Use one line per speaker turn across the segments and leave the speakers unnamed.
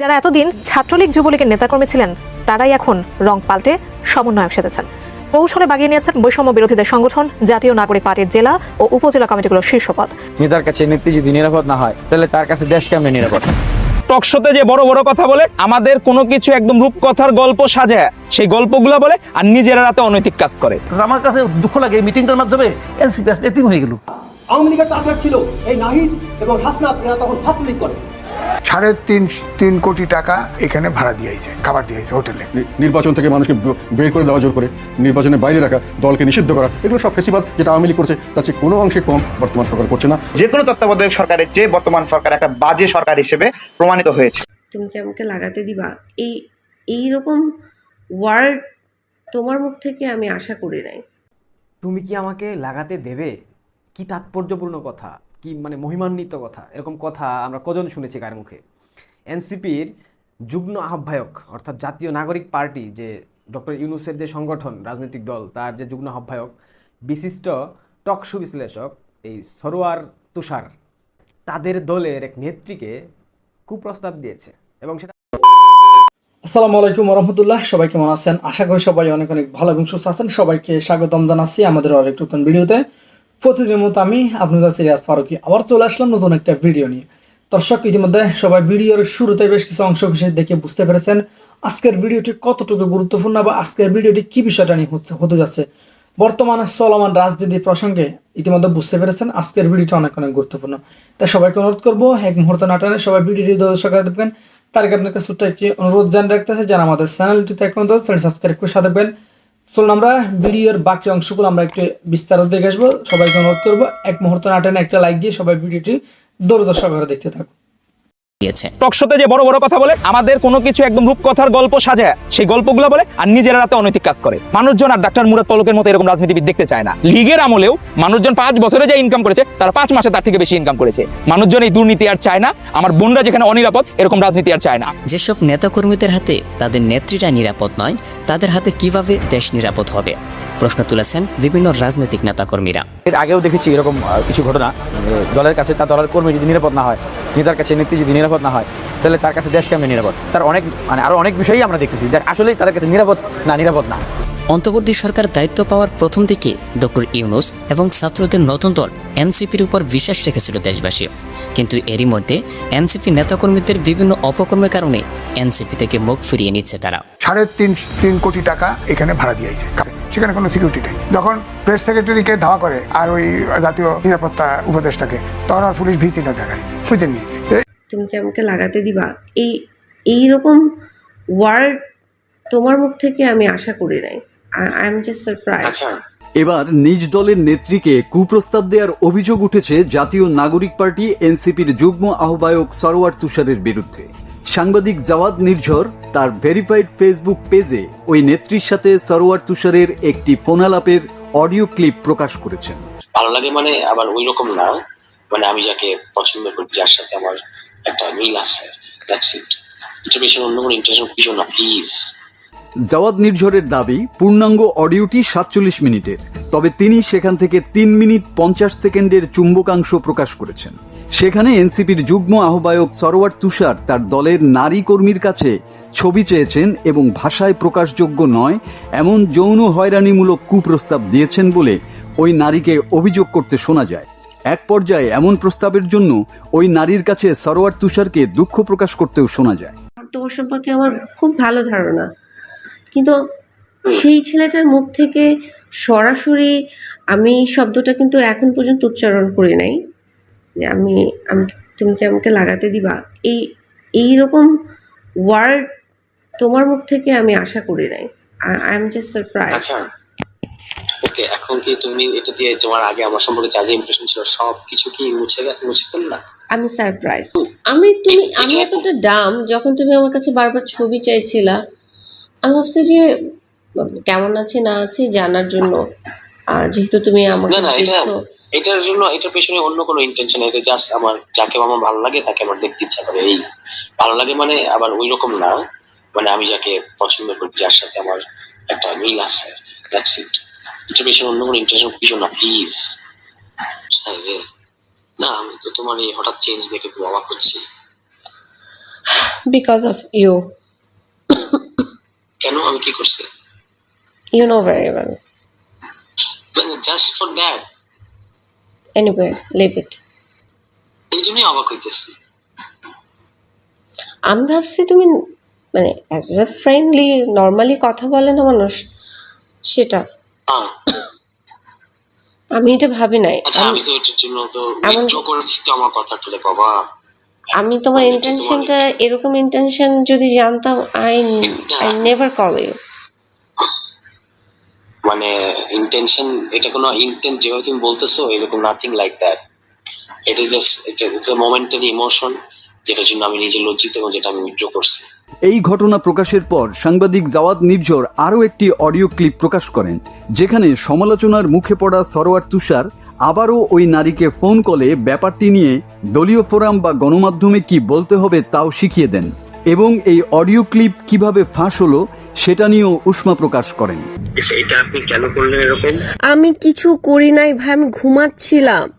যারা এতদিন ছাত্রলীগ যুবলীগের নেতাকর্মী ছিলেন তারাই এখন রং পাল্টে সমন্বয়ক সেজেছেন। কৌশলে বাগিয়ে নিয়েছেন বৈষম্য বিরোধীদের সংগঠন জাতীয় নাগরিক পার্টির জেলা ও উপজেলা কমিটিগুলোর শীর্ষপদ।
নেতার কাছে নেত্রী যদি নিরাপদ না হয় তাহলে তার কাছে দেশ কেমনে নিরাপদ?
টকশোতে যে বড় বড় কথা বলে আমাদের কোনো কিছু একদম রূপকথার গল্প সাজায় সেই গল্পগুলো বলে আর নিজেরা রাতে অনৈতিক কাজ করে।
আমার কাছে দুঃখ লাগে মিটিংটার মাধ্যমে এনসিপি এতিম হয়ে গেল।
আওয়ামী লীগের টার্গেট ছিল এই নাহিদ এবং হাসনাত এরা তখন ছাত্রলীগ করে।
সাড়ে তিন তিন কোটি টাকা এখানে ভাড়া দিয়েছে খাবার দিয়েছে হোটেলে।
নির্বাচন থেকে মানুষকে বের করে দেওয়া জোর করে নির্বাচনের বাইরে রাখা দলকে নিষিদ্ধ করা এগুলো সব ফেসিবাদ যেটা আওয়ামী লীগ করছে তার চেয়ে কোনো অংশে কম বর্তমান সরকার করছে না।
যে কোনো তত্ত্বাবধায়ক সরকারের চেয়ে বর্তমান সরকার একটা বাজে সরকার হিসেবে প্রমাণিত হয়েছে।
তুমি কি আমাকে লাগাতে দিবা? এই এই রকম ওয়ার্ড তোমার মুখ থেকে আমি আশা করি নাই।
তুমি কি আমাকে লাগাতে দেবে? কি তাৎপর্যপূর্ণ কথা? কি মানে মহিমান্বিত কথা? এরকম কথা আমরা কজন শুনেছি কার মুখে? এনসিপির যুগ্ম আহ্বায়ক, অর্থাৎ জাতীয় নাগরিক পার্টি যে ডক্টর ইউনুসের যে সংগঠন, রাজনৈতিক দল, তার যে যুগ্ম আহ্বায়ক, বিশিষ্ট টকশু বিশ্লেষক এই সরোয়ার তুষার, তাদের দলের এক নেত্রীকে কুপ্রস্তাব দিয়েছে এবং সেটা
আসসালামু আলাইকুম রহমতুল্লাহ সবাই কেমন আছেন? আশা করি সবাই অনেক অনেক ভালো এবং সুস্থ আছেন। সবাইকে স্বাগতম জানাচ্ছি আমাদের আরেক নতুন ভিডিওতে। প্রতিদিনের মতো আমি আপনাদের সিরিয়াস ফারুকি আবার চলে আসলাম নতুন একটা ভিডিও নিয়ে। দর্শক, ইতিমধ্যে সবাই ভিডিওর শুরুতে বেশ কিছু অংশ বিশেষ দেখে বুঝতে পেরেছেন আজকের ভিডিওটি কতটুকু গুরুত্বপূর্ণ বা আজকের ভিডিওটি কি বিষয়টা নিয়ে হতে যাচ্ছে। বর্তমানে চলমান রাজনীতি প্রসঙ্গে ইতিমধ্যে বুঝতে পেরেছেন আজকের ভিডিওটা অনেক অনেক গুরুত্বপূর্ণ। তাই সবাইকে অনুরোধ করব, এক মুহূর্ত নাটানে সবাই ভিডিওটি দর্শক দেখবেন। তার আগে আপনাকে ছোট্ট একটি অনুরোধ জানিয়ে রাখতেছে যারা আমাদের চ্যানেলটিতে এখন চ্যানেল সাবস্ক্রাইব করে সাথে চলুন আমরা ভিডিওর বাকি অংশগুলো আমরা একটু বিস্তারিত দেখে আসব। সবাইকে অনুরোধ করব, এক মুহূর্ত না একটা লাইক দিয়ে সবাই ভিডিওটি দূরদর্শক করে দেখতে থাকুন।
টকশোতে যে বড় বড় কথা বলে আমাদের কোনো কিছু একদম রূপকথার গল্প সাজায় সেই গল্পগুলো বলে আর নিজেরা রাতে অনৈতিক কাজ করে। মানুষজন আর ডাক্তার মুরাদ পলকের মতো এরকম রাজনীতিবিদ দেখতে চায় না। লীগের আমলেও মানুষজন পাঁচ বছরে যে ইনকাম করেছে তারা পাঁচ মাসে তার থেকে বেশি ইনকাম করেছে। মানুষজন এই দুর্নীতি আর চায় না আমার বোনরা যেখানে অনিরাপদ এরকম রাজনীতি আর চায় না।
যেসব নেতাকর্মীদের হাতে তাদের নেত্রীরা নিরাপদ নয় তাদের হাতে কীভাবে দেশ নিরাপদ হবে? প্রশ্ন তুলেছেন বিভিন্ন রাজনৈতিক নেতাকর্মীরা।
এর আগেও দেখেছি এরকম কিছু ঘটনা। দলের কাছে তার দলের কর্মী যদি নিরাপদ না হয় নেতার কাছে নেত্রী যদি নিরাপদ না হয় তাহলে তার কাছে দেশ কেমনে নিরাপদ? তার অনেক মানে আরও অনেক বিষয়ই আমরা দেখতেছি যে আসলেই তাদের কাছে নিরাপদ না নিরাপদ না।
অন্তর্বর্তী সরকার দায়িত্ব পাওয়ার প্রথম দিকে ডক্টর ইউনুস এবং ছাত্রদের নতুন দল এনসিপির উপর বিশ্বাস রেখেছিল দেশবাসী। কিন্তু এরই মধ্যে এনসিপি নেতাকর্মীদের বিভিন্ন অপকর্মের কারণে এনসিপি থেকে মুখ ফিরিয়ে নিচ্ছে তারা।
সাড়ে তিন তিন কোটি টাকা এখানে ভাড়া দিয়েছে। সেখানে কোনো সিকিউরিটি নেই। যখন প্রেস সেক্রেটারিকে ধাওয়া করে আর ওই জাতীয় নিরাপত্তা উপদেষ্টাকে তখন আর পুলিশ ভিচিহ্ন দেখায়। বুঝেননি
তুমি কি আমাকে লাগাতে দিবা? এই এই রকম ওয়ার্ড তোমার মুখ থেকে আমি আশা করি নাই। আই এম জাস্ট সারপ্রাইজ
এবার নিজ দলের নেত্রীকে কুপ্রস্তাব দেওয়ার অভিযোগ উঠেছে জাতীয় নাগরিক পার্টি এনসিপির যুগ্ম আহ্বায়ক সরোয়ার তুষারের বিরুদ্ধে। সাংবাদিক জাওয়াদ নির্ঝর তার ভেরিফাইড ফেসবুক পেজে ওই নেত্রীর সাথে সরোয়ার তুষারের একটি ফোনালাপের অডিও ক্লিপ প্রকাশ করেছেন।
ভালো লাগে মানে আবার ওই রকম না। মানে আমি যাকে পছন্দ করি, যার সাথে আমার একটা মিল আছে দ্যাটস ইট এটা বেশি অন্য কোনো ইন্টারেস্ট কিছু না প্লিজ
জাওয়াদ নির্ঝরের দাবি, পূর্ণাঙ্গ অডিওটি সাতচল্লিশ মিনিটের তবে তিনি সেখান থেকে তিন মিনিট পঞ্চাশ সেকেন্ডের চুম্বকাংশ প্রকাশ করেছেন। সেখানে এনসিপির যুগ্ম আহ্বায়ক সরোয়ার তুষার তার দলের নারী কর্মীর কাছে ছবি চেয়েছেন এবং ভাষায় প্রকাশযোগ্য নয়, এমন যৌন হয়রানিমূলক কুপ্রস্তাব দিয়েছেন বলে ওই নারীকে অভিযোগ করতে শোনা যায়। এক পর্যায়ে এমন প্রস্তাবের জন্য ওই নারীর কাছে সরোয়ার তুষারকে দুঃখ প্রকাশ করতেও শোনা যায়।
তোমার সম্পর্কে আমার খুব ভালো ধারণা। কিন্তু সেই ছেলেটার মুখ থেকে সরাসরি আমি শব্দটা কিন্তু এখন পর্যন্ত উচ্চারণ করি নাই। যে আমি আমি তুমি কি আমাকে লাগাতে দিবা? এই এই রকম ওয়ার্ড তোমার মুখ থেকে আমি আশা করি নাই। আই এম জাস্ট সারপ্রাইজ
আচ্ছা ওকে এখন কি তুমি এটা দিয়ে তোমার আগে আমার সম্পর্কে যা যা ইমপ্রেশন ছিল সব কিছু কি মুছে মুছে ফেললা?
আমি সারপ্রাইজ আমি তুমি আমি এতটা ডাম যখন তুমি আমার কাছে বারবার ছবি চাইছিলা আমি ভাবছি যে কেমন আছে না আছে জানার জন্য। যেহেতু তুমি আমাকে
না না এটা
দেখছ।
এটার জন্য এটার পেছনে অন্য কোনো ইন্টেনশন এটা জাস্ট আমার যাকে আমার ভালো লাগে তাকে আমার দেখতে ইচ্ছা করে। এই ভালো লাগে মানে আবার ওই রকম না মানে আমি যাকে পছন্দ করি যার সাথে আমার একটা মিল আছে দ্যাটস ইট এটার পেছনে অন্য কোনো ইন্টেনশন কিছু না প্লিজ না আমি তো তোমার এই হঠাৎ চেঞ্জ দেখে খুব অবাক হচ্ছি।
বিকজ অফ ইউ
কেন? আমি কি করছি?
ইউ নো ভেরি ওয়েল
মানে just for that
anyway leave it
এই জন্যই অবাক হইতেছি।
আমি ভাবছি তুমি মানে অ্যাজ এ ফ্রেন্ডলি নর্মালি কথা বলে না মানুষ সেটা। আমি এটা ভাবি নাই।
আচ্ছা
আমি-
তো এটার জন্য তো উইথড্র করেছি তো আমার কথাটা বাবা।
আমি তোমার ইন্টেনশনটা এরকম ইন্টেনশন যদি জানতাম I I never call you
মানে ইন্টেনশন এটা কোনো ইন্টেন্ট যেভাবে তুমি বলতেছো এরকম nothing like that it is just it's a momentary emotion যেটার জন্য আমি নিজে লজ্জিত এবং যেটা আমি উইথড্র করছি।
এই ঘটনা প্রকাশের পর সাংবাদিক জাওয়াদ নির্ঝর আরও একটি অডিও ক্লিপ প্রকাশ করেন, যেখানে সমালোচনার মুখে পড়া সরোয়ার তুষার আবারও ওই নারীকে ফোন কলে ব্যাপারটি নিয়ে দলীয় ফোরাম বা গণমাধ্যমে কি বলতে হবে তাও শিখিয়ে দেন। এবং এই অডিও ক্লিপ কীভাবে ফাঁস হলো সেটা নিয়েও উষ্মা প্রকাশ করেন।
এটা আপনি কেন করলেন এরকম?
আমি কিছু করি নাই ভাই আমি ঘুমাচ্ছিলাম।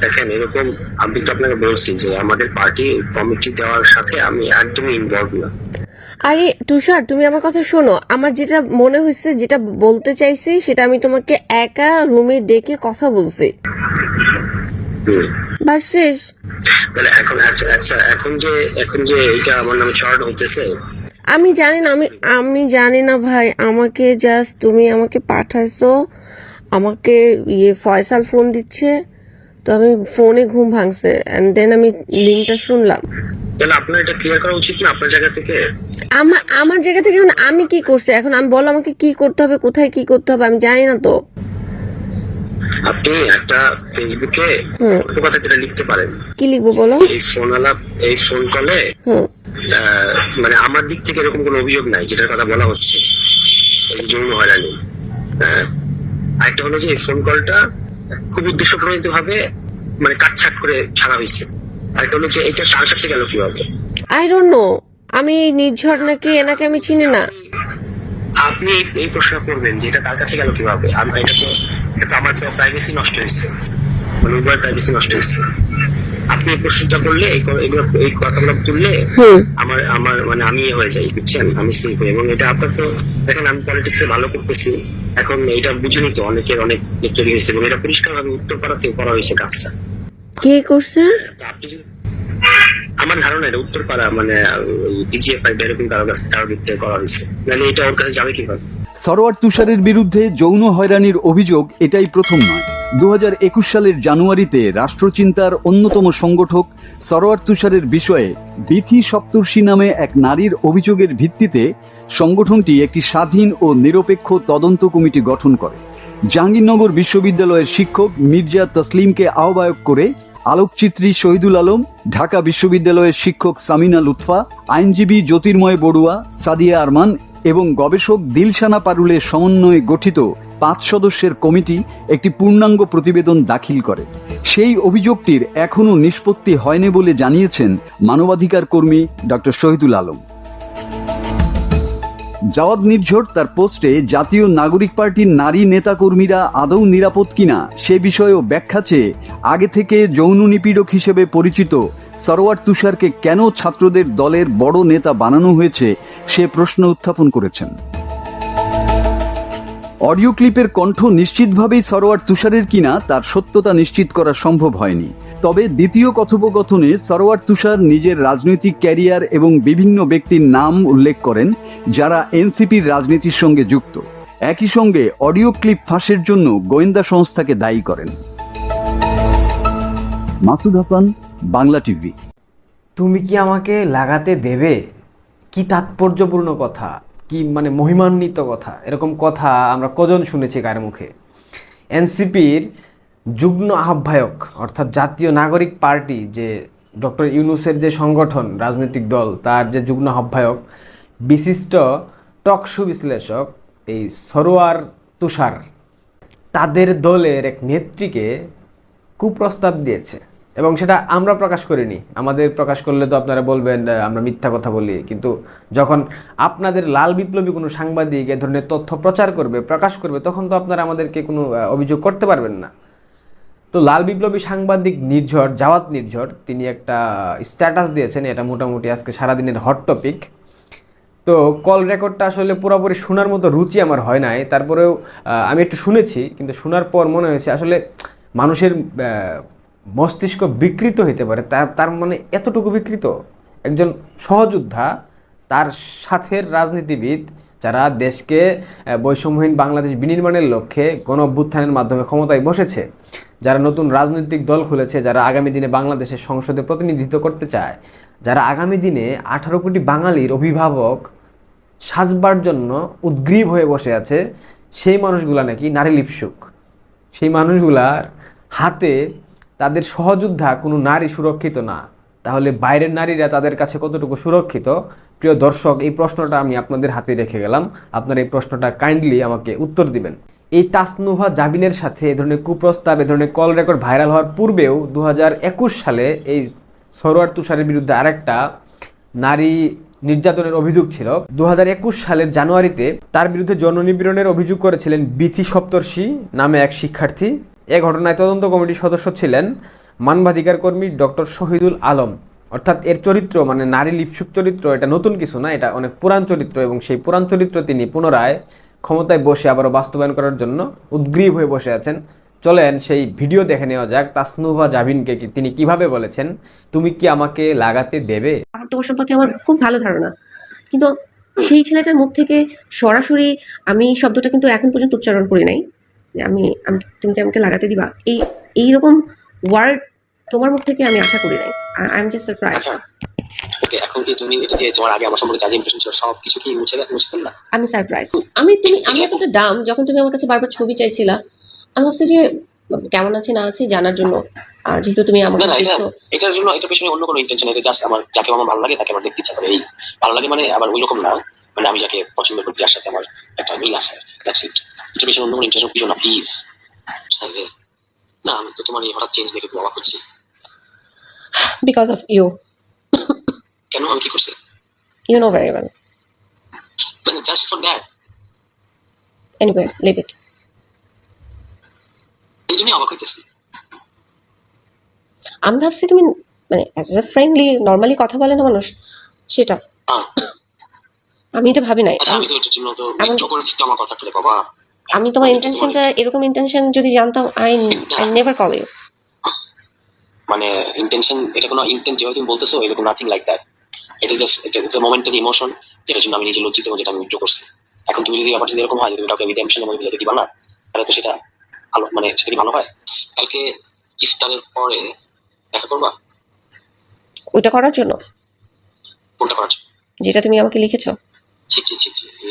দেখেন এরকম আমি তো আপনাকে বলছি যে আমাদের পার্টি কমিটি দেওয়ার সাথে আমি একদমই ইনভলভ না।
আরে তুষার তুমি আমার কথা শোনো। আমার যেটা মনে হয়েছে যেটা বলতে চাইছি সেটা আমি তোমাকে একা রুমে ডেকে কথা বলছি।
হুম।
বাস শেষ।
তাহলে এখন আচ্ছা আচ্ছা এখন যে এখন যে এটা আমার নামে চড়ানো হইতেছে
আমি জানি না আমি আমি জানি না ভাই আমাকে জাস্ট তুমি আমাকে পাঠাইছো আমাকে ইয়ে ফয়সাল ফোন দিচ্ছে তো আমি ফোনে ঘুম ভাঙছে এন্ড দেন আমি লিঙ্কটা শুনলাম।
তাহলে আপনার এটা ক্লিয়ার করা উচিত না আপনার জায়গা থেকে?
আমার আমার জায়গা থেকে এখন আমি কি করছি? এখন আমি বলো আমাকে কি করতে হবে কোথায় কি করতে হবে আমি জানি না তো।
আপনি একটা ফেসবুকে কথা যেটা লিখতে পারেন।
কি লিখব বলো?
এই ফোন আলাপ এই ফোন কলে মানে আমার দিক থেকে এরকম কোনো অভিযোগ নাই যেটার কথা বলা হচ্ছে। এই হয়রানি। হ্যাঁ। আরেকটা হলো যে এই ফোন কলটা খুব উদ্দেশ্য প্রণীত ভাবে মানে কাটছাট করে ছাড়া হয়েছে। আরেকটা হলো যে এটা তার কাছে গেল কীভাবে?
আই ডোন্ট নো আমি নির্ঝর নাকি এনাকে আমি চিনি না।
আপনি এই- প্রশ্ন করবেন যে এটা তার কাছে গেল কীভাবে? আমি এটা তো এটা আমার তো প্রাইভেসি নষ্ট হয়েছে। মানে উভয় প্রাইভেসি নষ্ট হয়েছে। আপনি এই প্রশ্নটা করলে এই এগুলো এই কথাগুলো তুললে আমার আমার মানে আমি ইয়ে হয়ে যাই বুঝছেন? আমি সেফ হই। এবং এটা আপনার তো দেখেন আমি পলিটিক্সে ভালো করতেছি। এখন এটা বুঝুনি তো অনেকের অনেক তৈরি হয়েছে। এবং এটা পরিষ্কার ভাবে উত্তর পাড়াতে করা হয়েছে কাজটা।
কে করছে?
আপনি যদি আমার ধারণা এটা উত্তর পাড়া মানে ডিজিএফ আই এরকম কারও কাছ থেকে দিক থেকে করা হয়েছে। নাহলে এটা ওর কাছে যাবে কীভাবে?
সরোয়ার তুষারের বিরুদ্ধে যৌন হয়রানির অভিযোগ এটাই প্রথম নয়। দু সালের জানুয়ারিতে রাষ্ট্রচিন্তার অন্যতম সংগঠক সরোয়ার তুষারের বিষয়ে বিথি সপ্তর্ষি নামে এক নারীর অভিযোগের ভিত্তিতে সংগঠনটি একটি স্বাধীন ও নিরপেক্ষ তদন্ত কমিটি গঠন করে। জাহাঙ্গীরনগর বিশ্ববিদ্যালয়ের শিক্ষক মির্জা তসলিমকে আহ্বায়ক করে আলোকচিত্রী শহীদুল আলম, ঢাকা বিশ্ববিদ্যালয়ের শিক্ষক সামিনা লুৎফা, আইনজীবী জ্যোতির্ময় বড়ুয়া, সাদিয়া আরমান এবং গবেষক দিলশানা পারুলের সমন্বয়ে গঠিত পাঁচ সদস্যের কমিটি একটি পূর্ণাঙ্গ প্রতিবেদন দাখিল করে। সেই অভিযোগটির এখনও নিষ্পত্তি হয়নি বলে জানিয়েছেন মানবাধিকার কর্মী ডক্টর শহীদুল আলম। জাওয়াদ নির্ঝর তার পোস্টে, জাতীয় নাগরিক পার্টির নারী নেতাকর্মীরা আদৌ নিরাপদ কিনা সে বিষয়েও ব্যাখ্যা চেয়ে আগে থেকে যৌন নিপীড়ক হিসেবে পরিচিত সরোয়ার তুষারকে কেন ছাত্রদের দলের বড় নেতা বানানো হয়েছে সে প্রশ্ন উত্থাপন করেছেন। অডিও ক্লিপের কণ্ঠ নিশ্চিতভাবেই সরোয়ার তুষারের কিনা তার সত্যতা নিশ্চিত করা সম্ভব হয়নি। তবে দ্বিতীয় কথোপকথনে সরোয়ার তুষার নিজের রাজনৈতিক ক্যারিয়ার এবং বিভিন্ন ব্যক্তির নাম উল্লেখ করেন, যারা এনসিপির রাজনীতির সঙ্গে যুক্ত। একই সঙ্গে অডিও ক্লিপ ফাঁসের জন্য গোয়েন্দা সংস্থাকে দায়ী করেন। মাসুদ হাসান, বাংলা টিভি।
তুমি কি আমাকে লাগাতে দেবে? কি তাৎপর্যপূর্ণ কথা? কি মানে মহিমান্বিত কথা? এরকম কথা আমরা কজন শুনেছি কার মুখে? এনসিপির যুগ্ম আহ্বায়ক, অর্থাৎ জাতীয় নাগরিক পার্টি যে ডক্টর ইউনুসের যে সংগঠন, রাজনৈতিক দল, তার যে যুগ্ম আহ্বায়ক, বিশিষ্ট টকশু বিশ্লেষক এই সরোয়ার তুষার, তাদের দলের এক নেত্রীকে কুপ্রস্তাব দিয়েছে। এবং সেটা আমরা প্রকাশ করিনি। আমাদের প্রকাশ করলে তো আপনারা বলবেন আমরা মিথ্যা কথা বলি। কিন্তু যখন আপনাদের লাল বিপ্লবী কোনো সাংবাদিক এ ধরনের তথ্য প্রচার করবে, প্রকাশ করবে, তখন তো আপনারা আমাদেরকে কোনো অভিযোগ করতে পারবেন না। তো লাল বিপ্লবী সাংবাদিক নির্ঝর, জাওয়াত নির্ঝর, তিনি একটা স্ট্যাটাস দিয়েছেন, এটা মোটামুটি আজকে সারাদিনের হট টপিক তো কল রেকর্ডটা আসলে পুরোপুরি শোনার মতো রুচি আমার হয় নাই। তারপরেও আমি একটু শুনেছি, কিন্তু শোনার পর মনে হয়েছে আসলে মানুষের মস্তিষ্ক বিকৃত হতে পারে। তার তার মানে এতটুকু বিকৃত? একজন সহযোদ্ধা, তার সাথের রাজনীতিবিদ, যারা দেশকে বৈষম্যহীন বাংলাদেশ বিনির্মাণের লক্ষ্যে গণ অভ্যুত্থানের মাধ্যমে ক্ষমতায় বসেছে যারা নতুন রাজনৈতিক দল খুলেছে, যারা আগামী দিনে বাংলাদেশের সংসদে প্রতিনিধিত্ব করতে চায়, যারা আগামী দিনে আঠারো কোটি বাঙালির অভিভাবক সাজবার জন্য উদ্গ্রীব হয়ে বসে আছে, সেই মানুষগুলা নাকি নারী লিপসুক। সেই মানুষগুলার হাতে তাদের সহযোদ্ধা কোনো নারী সুরক্ষিত না। তাহলে বাইরের নারীরা তাদের কাছে কতটুকু সুরক্ষিত? প্রিয় দর্শক, এই প্রশ্নটা আমি আপনাদের হাতে রেখে গেলাম। আপনারা এই প্রশ্নটা কাইন্ডলি আমাকে উত্তর দিবেন। এই তাসনুভা জাবিনের সাথে এ ধরনের কুপ্রস্তাব, এ ধরনের কল রেকর্ড ভাইরাল হওয়ার পূর্বেও দু হাজার একুশ সালে এই সরোয়ার তুষারের বিরুদ্ধে আরেকটা নারী নির্যাতনের অভিযোগ ছিল। দু হাজার একুশ সালের জানুয়ারিতে তার বিরুদ্ধে যৌন নিপীড়নের অভিযোগ করেছিলেন বিথি সপ্তর্ষি নামে এক শিক্ষার্থী। এ ঘটনায় তদন্ত কমিটির সদস্য ছিলেন মানবাধিকার কর্মী ডক্টর শহীদুল আলম। অর্থাৎ এর চরিত্র মানে নারী লিপসুক চরিত্র, এটা নতুন কিছু না, এটা অনেক পুরাণ চরিত্র এবং সেই পুরান চরিত্র তিনি পুনরায় ক্ষমতায় বসে আবারও বাস্তবায়ন করার জন্য উদ্গ্রীব হয়ে বসে আছেন। চলেন সেই ভিডিও দেখে নেওয়া যাক তাসনুভা জাবিনকে কি- তিনি কীভাবে বলেছেন তুমি কি আমাকে লাগাতে দেবে?
আমার তোমার সম্পর্কে আমার খুব ভালো ধারণা। কিন্তু সেই ছেলেটার মুখ থেকে সরাসরি আমি শব্দটা কিন্তু এখন পর্যন্ত উচ্চারণ করি নাই। যে আমি আমি- তুমি কি আমাকে লাগাতে দিবা? এই এইরকম ওয়ার্ড তোমার মুখ থেকে আমি আশা করি নাই। I am just surprise
okay এখন কি তুমি এটা দিয়ে তোমার আগে আমার সম্পর্কে যা ইমপ্রেশন ছিল সব কিছু কি মুছে মুছে ফেললা?
আমি সারপ্রাইজ আমি তুমি আমি এতটা ডাম যখন তুমি আমার কাছে বারবার ছবি চাইছিলা আমি ভাবছি যে কেমন আছে না আছে জানার জন্য। যেহেতু তুমি আমাকে
না
দেখছ।
এটার জন্য এটার পেছনে অন্য কোনো ইন্টেনশন এটা জাস্ট আমার যাকে আমার ভালো লাগে তাকে আমার দেখতে ইচ্ছা করে। এই ভালো লাগে মানে আবার ওই রকম না মানে আমি যাকে পছন্দ করি যার সাথে আমার একটা মিল আছে দ্যাটস ইট এটার পেছনে অন্য কোনো ইন্টেনশন কিছু না প্লিজ না আমি তো তোমার এই হঠাৎ চেঞ্জ দেখে খুব অবাক হচ্ছি।
বিকজ অফ ইউ
কেন আমি কি করছি?
ইউ নো ভেরি ওয়েল
মানে just for that
anyway leave it
এই জন্যই অবাক হইতেছি।
আমি ভাবছি তুমি মানে অ্যাজ এ ফ্রেন্ডলি নর্মালি কথা বলে না মানুষ সেটা। আমি এটা ভাবি নাই।
আচ্ছা আমি তো এটার জন্য তো উইথড্র করেছি তো আমার কথাটা রে বাবা।
আমি তোমার ইন্টেনশনটা এরকম ইন্টেনশন যদি জানতাম I I never call you
মানে ইন্টেনশন এটা কোনো ইন্টেন্ট যেভাবে তুমি বলতেছো এরকম নাথিং লাইক দ্যাট এটা জাস্ট এটা মোমেন্টারি ইমোশন যেটার জন্য আমি নিজে লজ্জিত এবং যেটা আমি উইথড্র করছি। এখন তুমি যদি যদি এরকম হয় তুমি কাউকে রিডেমশন এবং দিবা না তাহলে তো সেটা ভালো মানে সেটা কি ভালো হয়? কালকে ইফতারের পরে দেখা করবা?
ওইটা করার জন্য?
কোনটা করার জন্য?
যেটা তুমি আমাকে লিখেছো?
ছি ছি ছি এ,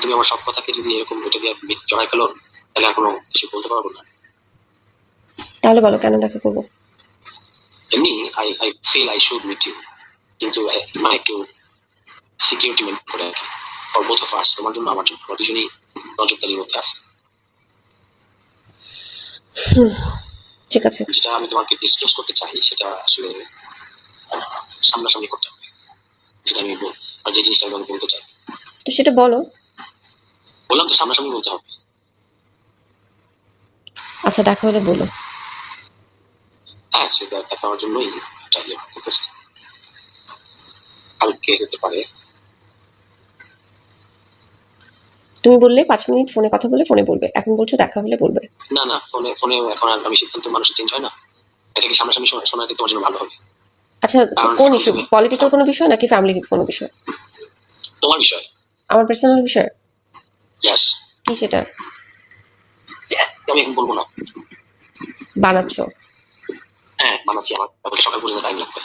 তুমি আমার সব কথাকে যদি এরকম এটা দিয়ে জড়াই ফেলো তাহলে আর কোনো কিছু বলতে পারব না।
তাহলে বলো কেন দেখা করব?
এমনি I I feel I should meet you কিন্তু মানে একটু সিকিউরিটি মেনটেন করে আর কি ফর বোথ অফ আস তোমার জন্য আমার জন্য আমরা দুজনেই নজরদারির মধ্যে আছে।
ঠিক আছে।
যেটা আমি তোমাকে ডিসক্লোজ করতে চাই সেটা আসলে সামনাসামনি করতে হবে। যেটা আমি বল- আর যে জিনিসটা আমি বলতে চাই।
তো সেটা বলো।
বললাম তো সামনাসামনি বলতে হবে।
আচ্ছা দেখা হলে বলো।
হ্যাঁ সেটা দেখা আমার জন্যই ইয়ে করতেছে কালকে হতে পারে।
তুমি বললে পাঁচ মিনিট ফোনে কথা বলে ফোনে বলবে। এখন বলছো দেখা হলে বলবে।
না না ফোনে ফোনে এখন আর আমি সিদ্ধান্ত মানুষ চেঞ্জ হয় না। এটা কি সামনাসামনি শোনা শোনাতে তোমার জন্য ভালো হবে?
আচ্ছা কোন ইস্যু পলিটিক্যাল কোনো বিষয় নাকি ফ্যামিলি কোনো বিষয়?
তোমার বিষয়।
আমার পার্সোনাল বিষয়?
ইয়াস
কি সেটা?
আমি এখন বলব না।
বানাচ্ছ?
হ্যাঁ মানাচ্ছি আমার। সকাল পর্যন্ত টাইম লাগবে।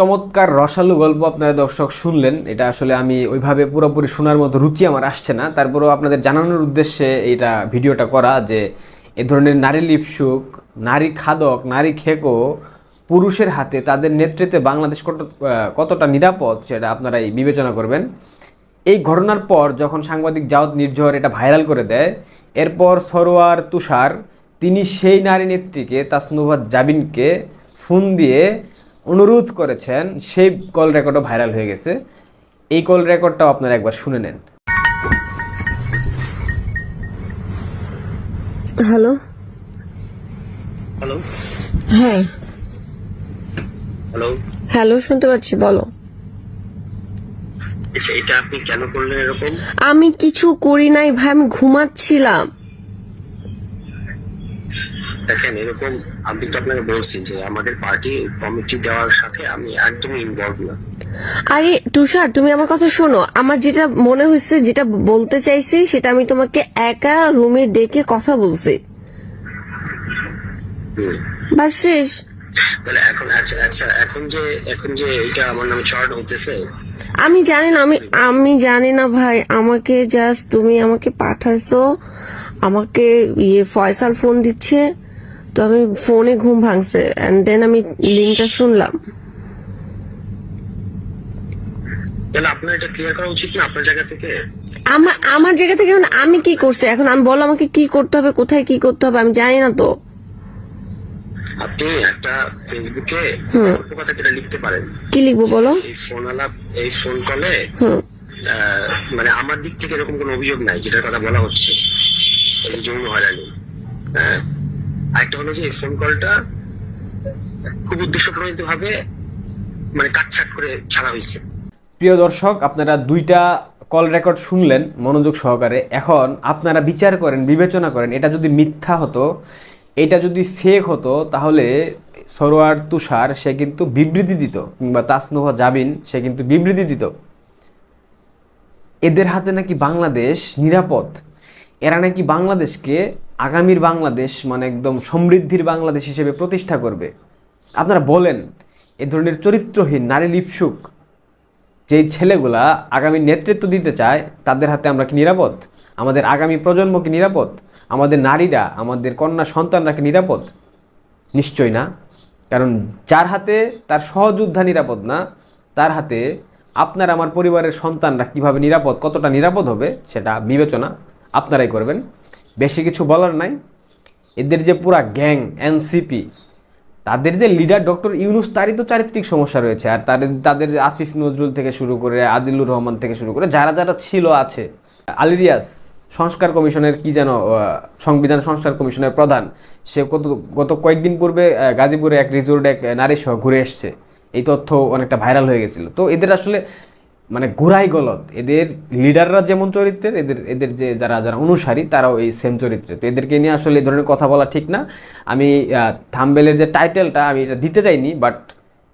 চমৎকার রসালো গল্প আপনারা দর্শক শুনলেন। এটা আসলে আমি ওইভাবে পুরোপুরি শোনার মতো রুচি আমার আসছে না। তারপরেও আপনাদের জানানোর উদ্দেশ্যে এটা ভিডিওটা করা যে, এ ধরনের নারী লিপসুক, নারী খাদক, নারী খেকো, পুরুষের হাতে তাদের নেতৃত্বে বাংলাদেশ কত কতটা নিরাপদ সেটা আপনারাই বিবেচনা করবেন। এই ঘটনার পর যখন সাংবাদিক জাওয়াত নির্ঝর এটা ভাইরাল করে দেয়, এরপর সরোয়ার তুষার তিনি সেই নারী নেত্রীকে তাসনুভা জাবিনকে ফোন দিয়ে অনুরোধ করেছেন সেই কল রেকর্ডও ভাইরাল হয়ে গেছে। এই কল রেকর্ডটাও আপনারা একবার শুনে নেন।
হ্যালো
হ্যালো
হ্যাঁ।
হ্যালো
হ্যালো শুনতে পাচ্ছি বলো।
আচ্ছা এটা আপনি কেন করলেন এরকম?
আমি কিছু করি নাই ভাই আমি ঘুমাচ্ছিলাম।
দেখেন এরকম আমি তো আপনাকে বলছি যে আমাদের পার্টি কমিটি দেওয়ার সাথে আমি একদমই ইনভলভ না।
আরে তুষার তুমি আমার কথা শোনো। আমার যেটা মনে হয়েছে যেটা বলতে চাইছি সেটা আমি তোমাকে একা রুমে ডেকে কথা বলছি। বাস শেষ।
তাহলে এখন আচ্ছা আচ্ছা এখন যে এখন যে এটা আমার নামে চড়ানো হইতেছে?
আমি জানি না আমি আমি জানি না ভাই। আমাকে জাস্ট তুমি আমাকে পাঠাইছো আমাকে ইয়ে ফয়সাল ফোন দিচ্ছে। তো আমি ফোনে ঘুম ভাঙছে এন্ড দেন আমি লিঙ্কটা শুনলাম।
তাহলে আপনার এটা ক্লিয়ার করা উচিত না আপনার জায়গা থেকে?
আমার আমার জায়গা থেকে এখন আমি কি করছি? এখন আমি বলো আমাকে কি করতে হবে কোথায় কি করতে হবে আমি জানি না তো।
আপনি একটা ফেসবুকে। অল্প কথা যেটা লিখতে পারেন?
কি লিখব বলো?
এই ফোন আলাপ এই ফোন কলে মানে আমার দিক থেকে এরকম কোনো অভিযোগ নাই যেটার কথা বলা হচ্ছে। যৌন হয়রানি। হ্যাঁ। আরেকটা হলো যে ফোন কলটা খুব উদ্দেশ্য প্রণীত ভাবে মানে কাটছাট করে ছাড়া হয়েছে।
প্রিয় দর্শক, আপনারা দুইটা কল রেকর্ড শুনলেন মনোযোগ সহকারে। এখন আপনারা বিচার করেন, বিবেচনা করেন, এটা যদি মিথ্যা হতো, এটা যদি ফেক হতো, তাহলে সরোয়ার তুষার, সে কিন্তু বিবৃতি দিত, কিংবা তাসনুভা জাবিন সে কিন্তু বিবৃতি দিত। এদের হাতে নাকি বাংলাদেশ নিরাপদ। এরা নাকি বাংলাদেশকে আগামীর বাংলাদেশ মানে একদম সমৃদ্ধির বাংলাদেশ হিসেবে প্রতিষ্ঠা করবে। আপনারা বলেন, এ ধরনের চরিত্রহীন, নারী লিপসুক যেই ছেলেগুলা আগামী নেতৃত্ব দিতে চায়, তাদের হাতে আমরা কি নিরাপদ? আমাদের আগামী প্রজন্ম কি নিরাপদ? আমাদের নারীরা, আমাদের কন্যা সন্তানরা কি নিরাপদ? নিশ্চয় না। কারণ যার হাতে তার সহযোদ্ধা নিরাপদ না, তার হাতে আপনার আমার পরিবারের সন্তানরা কীভাবে নিরাপদ, কতটা নিরাপদ হবে, সেটা বিবেচনা আপনারাই করবেন। বেশি কিছু বলার নাই। এদের যে পুরা গ্যাং, এনসিপি, তাদের যে লিডার ডক্টর ইউনুস, তারই তো চারিত্রিক সমস্যা রয়েছে। আর তাদের তাদের আসিফ নজরুল থেকে শুরু করে আদিলুর রহমান থেকে শুরু করে যারা যারা ছিল, আছে। আলিরিয়াস সংস্কার কমিশনের কি যেন সংবিধান সংস্কার কমিশনের প্রধান, সে কত, গত কয়েকদিন পূর্বে গাজীপুরে এক রিসোর্টে এক নারী সহ ঘুরে এসছে। এই তথ্য অনেকটা ভাইরাল হয়ে গেছিল। তো এদের আসলে মানে গোড়াই গলত এদের লিডাররা যেমন চরিত্রের, এদের এদের যে যারা যারা অনুসারী, তারাও এই সেম চরিত্রের। তো এদেরকে নিয়ে আসলে এই ধরনের কথা বলা ঠিক না। আমি থাম্বেলের যে টাইটেলটা আমি এটা দিতে চাইনি বাট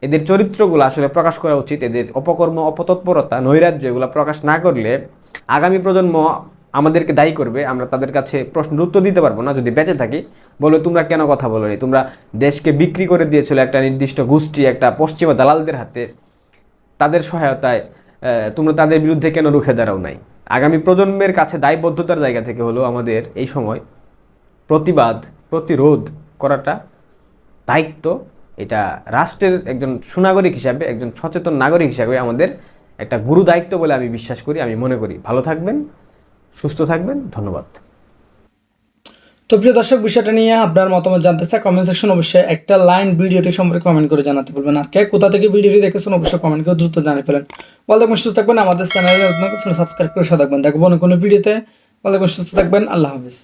এদের চরিত্রগুলো আসলে প্রকাশ করা উচিত। এদের অপকর্ম, অপতৎপরতা, নৈরাজ্য এগুলো প্রকাশ না করলে আগামী প্রজন্ম আমাদেরকে দায়ী করবে। আমরা তাদের কাছে প্রশ্নের উত্তর দিতে পারব না। যদি বেঁচে থাকি, বলে তোমরা কেন কথা বলোনি তোমরা দেশকে বিক্রি করে দিয়েছিল একটা নির্দিষ্ট গোষ্ঠী, একটা পশ্চিমা দালালদের হাতে। তাদের সহায়তায় তোমরা তাদের বিরুদ্ধে কেন রুখে দাঁড়াও নাই? আগামী প্রজন্মের কাছে দায়বদ্ধতার জায়গা থেকে হলো আমাদের এই সময় প্রতিবাদ, প্রতিরোধ করাটা দায়িত্ব। এটা রাষ্ট্রের একজন সুনাগরিক হিসাবে, একজন সচেতন নাগরিক হিসাবে আমাদের একটা গুরু দায়িত্ব বলে আমি বিশ্বাস করি, আমি মনে করি। ভালো থাকবেন, সুস্থ থাকবেন, ধন্যবাদ।
তো প্রিয় দর্শক, বিষয়টা নিয়ে আপনার মতামত জানতে চাই। কমেন্ট সেকশন অবশ্যই একটা লাইন ভিডিওটি সম্পর্কে কমেন্ট করে জানাতে বলবেন আর কে কোথা থেকে ভিডিওটি দেখেছেন অবশ্যই কমেন্ট করে দ্রুত জানিয়ে ফেলেন। বলতে সুস্থ থাকবেন। আমাদের চ্যানেলে সাবস্ক্রাইব করে সাথে থাকবেন। দেখব কোনো ভিডিওতে। থাকবেন, সুস্থ থাকবেন। আল্লাহ হাফিজ।